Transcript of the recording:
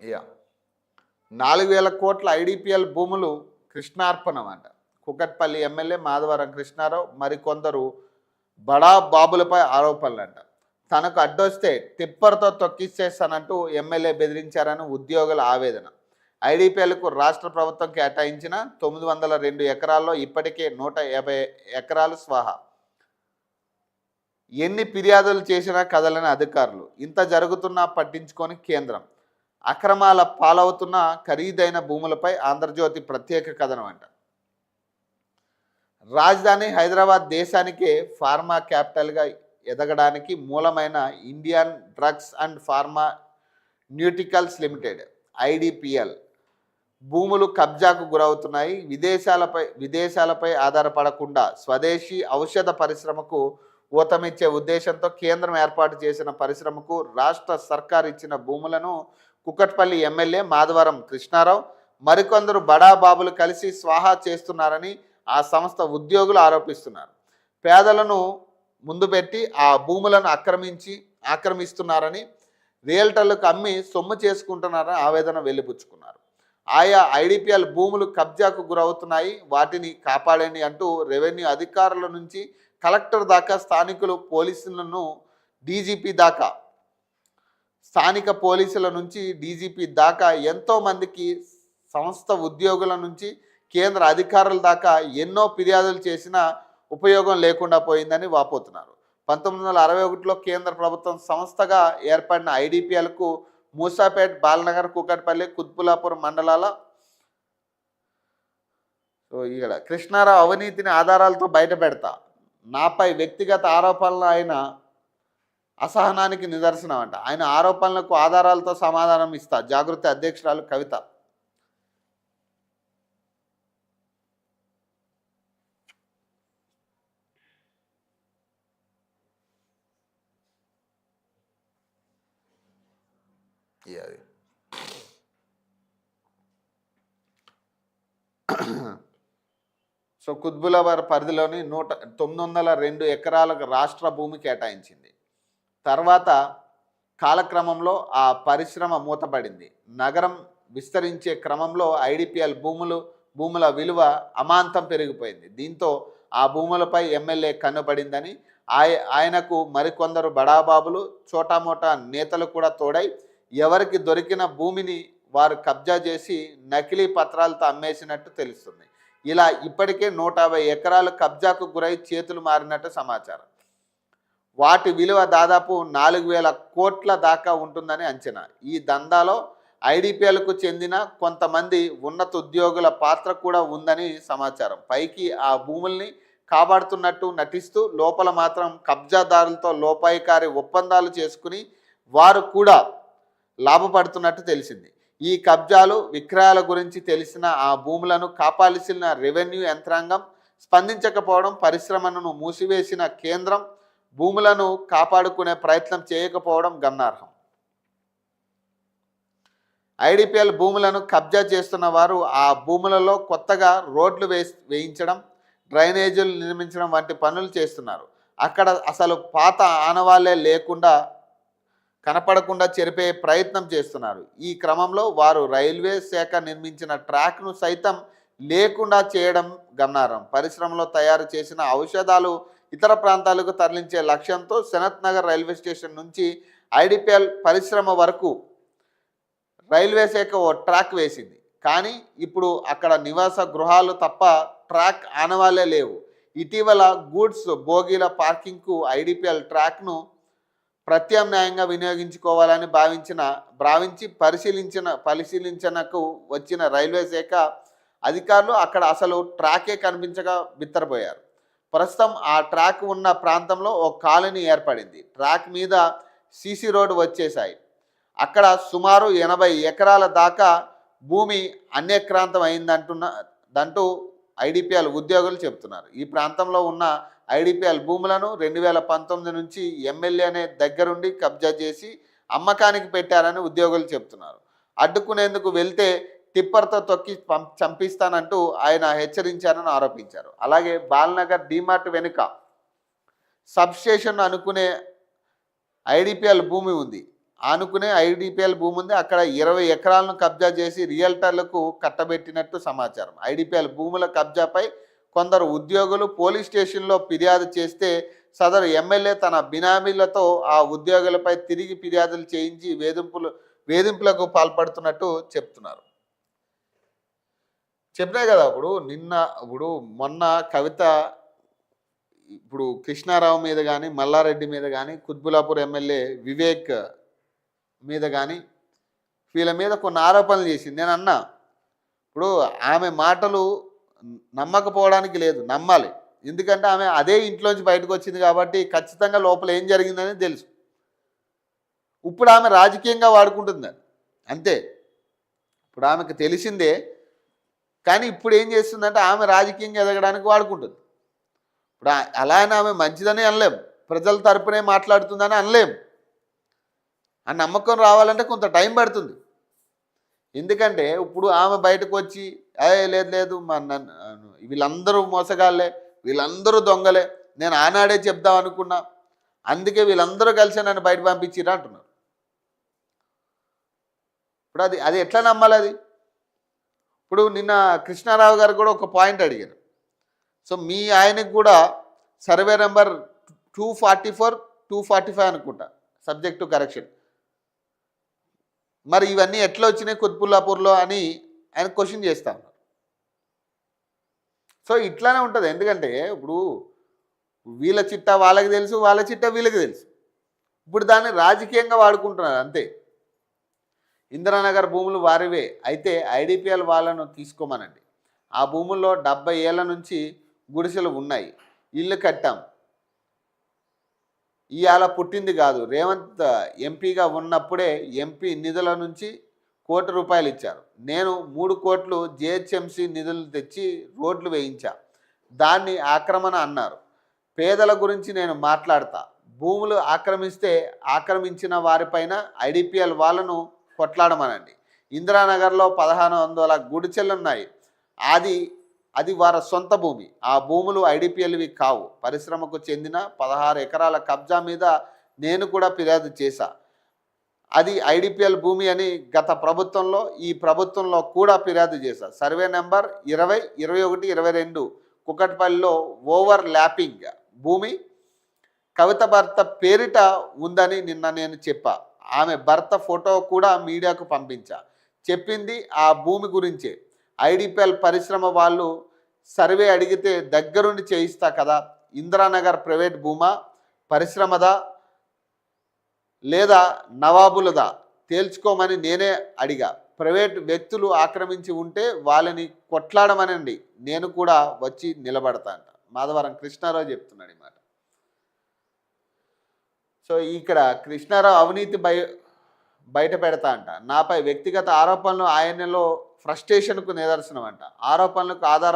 Yeah. నాలుగు వేల కోట్ల ఐడిపిఎల్ భూములు కృష్ణార్పణం అంట కుకట్పల్లి ఎమ్మెల్యే మాధవరం కృష్ణారావు మరికొందరు బడా బాబులపై ఆరోపణలు అంట తనకు అడ్డొస్తే టిప్పర్తో తొక్కిచ్చేస్తానంటూ ఎమ్మెల్యే బెదిరించారని ఉద్యోగుల ఆవేదన. ఐడిపిఎల్కు రాష్ట్ర ప్రభుత్వం కేటాయించిన తొమ్మిది వందల రెండు ఎకరాల్లో ఇప్పటికే నూట యాభై ఎకరాలు స్వాహా. ఎన్ని ఫిర్యాదులు చేసినా కదలని అధికారులు. ఇంత జరుగుతున్నా పట్టించుకొని కేంద్రం. అక్రమాల పాలవుతున్న ఖరీదైన భూములపై ఆంధ్రజ్యోతి ప్రత్యేక కథనం అంట రాజధాని హైదరాబాద్ దేశానికే ఫార్మా క్యాపిటల్గా ఎదగడానికి మూలమైన Indian drugs and pharmaceuticals limited IDPL. భూములు కబ్జాకు గురవుతున్నాయి. విదేశాలపై విదేశాలపై ఆధారపడకుండా స్వదేశీ ఔషధ పరిశ్రమకు ఊతమిచ్చే ఉద్దేశంతో కేంద్రం ఏర్పాటు చేసిన పరిశ్రమకు రాష్ట్ర సర్కార్ ఇచ్చిన భూములను కుక్కట్పల్లి ఎమ్మెల్యే మాధవరం కృష్ణారావు మరికొందరు బడాబాబులు కలిసి స్వాహా చేస్తున్నారని ఆ సంస్థ ఉద్యోగులు ఆరోపిస్తున్నారు. పేదలను ముందు పెట్టి ఆ భూములను ఆక్రమించి ఆక్రమిస్తున్నారని రియల్టర్లకు అమ్మి సొమ్ము చేసుకుంటున్నారని ఆవేదన వెళ్ళిపుచ్చుకున్నారు ఆయా ఐడిపిఎల్ భూములు కబ్జాకు గురవుతున్నాయి వాటిని కాపాడని అంటూ రెవెన్యూ అధికారుల నుంచి కలెక్టర్ దాకా స్థానికులు పోలీసులను డీజీపీ దాకా స్థానిక పోలీసుల నుంచి డీజీపీ దాకా ఎంతో మందికి సంస్థ ఉద్యోగుల నుంచి కేంద్ర అధికారుల దాకా ఎన్నో ఫిర్యాదులు చేసినా ఉపయోగం లేకుండా పోయిందని వాపోతున్నారు. పంతొమ్మిది వందల అరవై ఒకటిలో కేంద్ర ప్రభుత్వం సంస్థగా ఏర్పడిన ఐడిపిఎల్కు మూసాపేట్ బాలనగర్ కూకట్పల్లి కుత్బులాపూర్ మండలాల సో ఇక్కడ కృష్ణారావు అవినీతిని ఆధారాలతో బయట పెడతా నాపై వ్యక్తిగత ఆరోపణలు అయిన అసహనానికి నిదర్శనం అంట ఆయన ఆరోపణలకు ఆధారాలతో సమాధానం ఇస్తా. జాగృతి అధ్యక్షురాలు కవిత. అది. సో కుత్బులాబాద్ పరిధిలోని నూట తొమ్మిది వందల రెండు ఎకరాలకు రాష్ట్ర భూమి కేటాయించింది. తర్వాత కాలక్రమంలో ఆ పరిశ్రమ మూతపడింది. నగరం విస్తరించే క్రమంలో ఐడిపిఎల్ భూములు భూముల విలువ అమాంతం పెరిగిపోయింది. దీంతో ఆ భూములపై ఎమ్మెల్యే కన్నుపడిందని ఆయ ఆయనకు మరికొందరు బడాబాబులు చోటామోటా నేతలు కూడా తోడై ఎవరికి దొరికిన భూమిని వారు కబ్జా చేసి నకిలీ పత్రాలతో అమ్మేసినట్టు తెలుస్తుంది. ఇలా ఇప్పటికే నూట యాభై ఎకరాలు కబ్జాకు గురై చేతులు మారినట్టు సమాచారం. వాటి విలువ దాదాపు నాలుగు వేల కోట్ల దాకా ఉంటుందని అంచనా. ఈ దందాలో ఐడిపిఎల్కు చెందిన కొంతమంది ఉన్నత ఉద్యోగుల పాత్ర కూడా ఉందని సమాచారం. పైకి ఆ భూముల్ని కాపాడుతున్నట్టు నటిస్తూ లోపల మాత్రం కబ్జాదారులతో లోపాయికారి ఒప్పందాలు చేసుకుని వారు కూడా లాభపడుతున్నట్టు తెలిసింది. ఈ కబ్జాలు విక్రయాల గురించి తెలిసిన ఆ భూములను కాపాల్సిన రెవెన్యూ యంత్రాంగం స్పందించకపోవడం పరిశ్రమను మూసివేసిన కేంద్రం భూములను కాపాడుకునే ప్రయత్నం చేయకపోవడం గమనార్హం. ఐడిపిఎల్ భూములను కబ్జా చేస్తున్న వారు ఆ భూములలో కొత్తగా రోడ్లు వే వేయించడం డ్రైనేజీలు నిర్మించడం వంటి పనులు చేస్తున్నారు. అక్కడ అసలు పాత ఆనవాళ్ళే లేకుండా కనపడకుండా చెరిపే ప్రయత్నం చేస్తున్నారు. ఈ క్రమంలో వారు రైల్వే శాఖ నిర్మించిన ట్రాక్ను సైతం లేకుండా చేయడం గమనారం పరిశ్రమలో తయారు చేసిన ఔషధాలు ఇతర ప్రాంతాలకు తరలించే లక్ష్యంతో సనత్ నగర్ రైల్వే స్టేషన్ నుంచి ఐడిపిఎల్ పరిశ్రమ వరకు రైల్వే శాఖ ఓ ట్రాక్ వేసింది. కానీ ఇప్పుడు అక్కడ నివాస గృహాలు తప్ప ట్రాక్ ఆనవాలే లేవు. ఇటీవల గూడ్స్ బోగీల పార్కింగ్కు ఐడిపిఎల్ ట్రాక్ను ప్రత్యామ్నాయంగా వినియోగించుకోవాలని భావించిన భావించి పరిశీలించిన పరిశీలించనకు వచ్చిన రైల్వే శాఖ అధికారులు అక్కడ అసలు ట్రాకే కనిపించగా బిత్తరపోయారు. ప్రస్తుతం ఆ ట్రాక్ ఉన్న ప్రాంతంలో ఓ కాలనీ ఏర్పడింది. ట్రాక్ మీద సీసీ రోడ్డు వచ్చేసాయి అక్కడ సుమారు ఎనభై ఎకరాల దాకా భూమి అన్యక్రాంతం అయిందంటున్న దంటూ ఐడిపిఎల్ ఉద్యోగులు చెప్తున్నారు ఈ ప్రాంతంలో ఉన్న ఐడిపిఎల్ భూములను రెండు వేల పంతొమ్మిది నుంచి ఎమ్మెల్యేనే దగ్గరుండి కబ్జా చేసి అమ్మకానికి పెట్టారని ఉద్యోగులు చెప్తున్నారు అడ్డుకునేందుకు వెళ్తే టిప్పర్తో తొక్కి చంపిస్తానంటూ ఆయన హెచ్చరించారని ఆరోపించారు. అలాగే బాల్నగర్ డీమార్ట్ వెనుక సబ్స్టేషన్ అనుకునే ఐడిపిఎల్ భూమి ఉంది. ఆనుకునే ఐడిపిఎల్ భూమి ఉంది. అక్కడ ఇరవై ఎకరాలను కబ్జా చేసి రియల్టర్లకు కట్టబెట్టినట్టు సమాచారం. ఐడిపిఎల్ భూముల కబ్జాపై కొందరు ఉద్యోగులు పోలీస్ స్టేషన్లో ఫిర్యాదు చేస్తే సదరు ఎమ్మెల్యే తన బినామీలతో ఆ ఉద్యోగులపై తిరిగి ఫిర్యాదులు చేయించి వేధింపులు వేధింపులకు పాల్పడుతున్నట్టు చెప్తున్నారు. చెప్పినా కదా ఇప్పుడు నిన్న ఇప్పుడు మొన్న కవిత ఇప్పుడు కృష్ణారావు మీద కానీ మల్లారెడ్డి మీద కానీ కుత్బులాపూర్ ఎమ్మెల్యే వివేక్ మీద కానీ వీళ్ళ మీద కొన్ని ఆరోపణలు చేసింది. నేను అన్నా ఇప్పుడు ఆమె మాటలు నమ్మకపోవడానికి లేదు నమ్మాలి. ఎందుకంటే ఆమె అదే ఇంట్లోంచి బయటకు వచ్చింది కాబట్టి ఖచ్చితంగా లోపల ఏం జరిగిందని తెలుసు. ఇప్పుడు ఆమె రాజకీయంగా వాడుకుంటుంది అంతే. ఇప్పుడు ఆమెకు తెలిసిందే కానీ ఇప్పుడు ఏం చేస్తుందంటే ఆమె రాజకీయంగా ఎదగడానికి వాడుకుంటుంది. ఇప్పుడు అలా అని ఆమె మంచిదని అనలేం. ప్రజల తరపునే మాట్లాడుతుందని అనలేం. ఆ నమ్మకం రావాలంటే కొంత టైం పడుతుంది. ఎందుకంటే ఇప్పుడు ఆమె బయటకు వచ్చి ఏ లేదు లేదు మా నన్ను వీళ్ళందరూ మోసగాళ్ళే వీళ్ళందరూ దొంగలే నేను ఆనాడే చెప్దాం అనుకున్నా అందుకే వీళ్ళందరూ కలిసి నన్ను బయట పంపించిరా అంటున్నారు. ఇప్పుడు అది అది ఎట్లా నమ్మాలి అది? ఇప్పుడు నిన్న కృష్ణారావు గారు కూడా ఒక పాయింట్ అడిగారు. సో మీ ఆయనకు కూడా survey number two forty four two forty five అనుకుంటా సబ్జెక్ట్ టు కరెక్షన్. మరి ఇవన్నీ ఎట్లా వచ్చినాయి కుత్బుల్లాపూర్లో అని ఆయన క్వశ్చన్ చేస్తా ఉన్నారు. సో ఇట్లానే ఉంటుంది. ఎందుకంటే ఇప్పుడు వీళ్ళ చిట్టా వాళ్ళకి తెలుసు వాళ్ళ చిట్టా వీళ్ళకి తెలుసు. ఇప్పుడు దాన్ని రాజకీయంగా వాడుకుంటున్నారు అంతే. ఇందిరానగర్ భూములు వారివే. అయితే ఐడిపిఎల్ వాళ్ళను తీసుకోమనండి. ఆ భూముల్లో డెబ్బై ఏళ్ళ నుంచి గుడిసెలు ఉన్నాయి. ఇల్లు కట్టాం. ఇవాళ పుట్టింది కాదు. రేవంత్ ఎంపీగా ఉన్నప్పుడే ఎంపీ నిధుల నుంచి కోటి రూపాయలు ఇచ్చారు. నేను మూడు కోట్లు జిహెచ్ఎంసీ నిధులు తెచ్చి రోడ్లు వేయించా. దాన్ని ఆక్రమణ అన్నారు. పేదల గురించి నేను మాట్లాడతా. భూములు ఆక్రమిస్తే ఆక్రమించిన వారిపైన ఐడిపిఎల్ వాళ్ళను కొట్లాడమనండి. ఇందిరానగర్లో పదహారు వందల గుడిచెలు ఉన్నాయి అది అది వారి సొంత భూమి. ఆ భూములు ఐడిపిఎల్వి కావు. పరిశ్రమకు చెందిన పదహారు ఎకరాల కబ్జా మీద నేను కూడా ఫిర్యాదు చేశా. అది ఐడిపిఎల్ భూమి అని గత ప్రభుత్వంలో ఈ ప్రభుత్వంలో కూడా ఫిర్యాదు చేశా. సర్వే నెంబర్ ఇరవై ఇరవై ఒకటి ఇరవై రెండు కుకట్పల్లిలో ఓవర్ ల్యాపింగ్ భూమి కవిత భర్త పేరిట ఉందని నిన్న నేను చెప్పా. ఆమె భర్త ఫోటో కూడా మీడియాకు పంపించా. చెప్పింది ఆ భూమి గురించే. ఐడిపిఎల్ పరిశ్రమ వాళ్ళు సర్వే అడిగితే దగ్గరుండి చేయిస్తా కదా ఇందిరానగర్ ప్రైవేట్ భూమా పరిశ్రమదా లేదా నవాబులదా తేల్చుకోమని నేనే అడిగా. ప్రైవేట్ వ్యక్తులు ఆక్రమించి ఉంటే వాళ్ళని కొట్లాడమనండి నేను కూడా వచ్చి నిలబడతా అంట. మాధవరం కృష్ణారావు చెప్తున్నాడు ఈ మాట. సో ఇక్కడ కృష్ణారావు అవినీతి బయ బయట పెడతా అంట. నాపై వ్యక్తిగత ఆరోపణలు ఆయనలో ఫ్రస్ట్రేషన్కు నిదర్శనం అంట ఆరోపణలకు ఆధార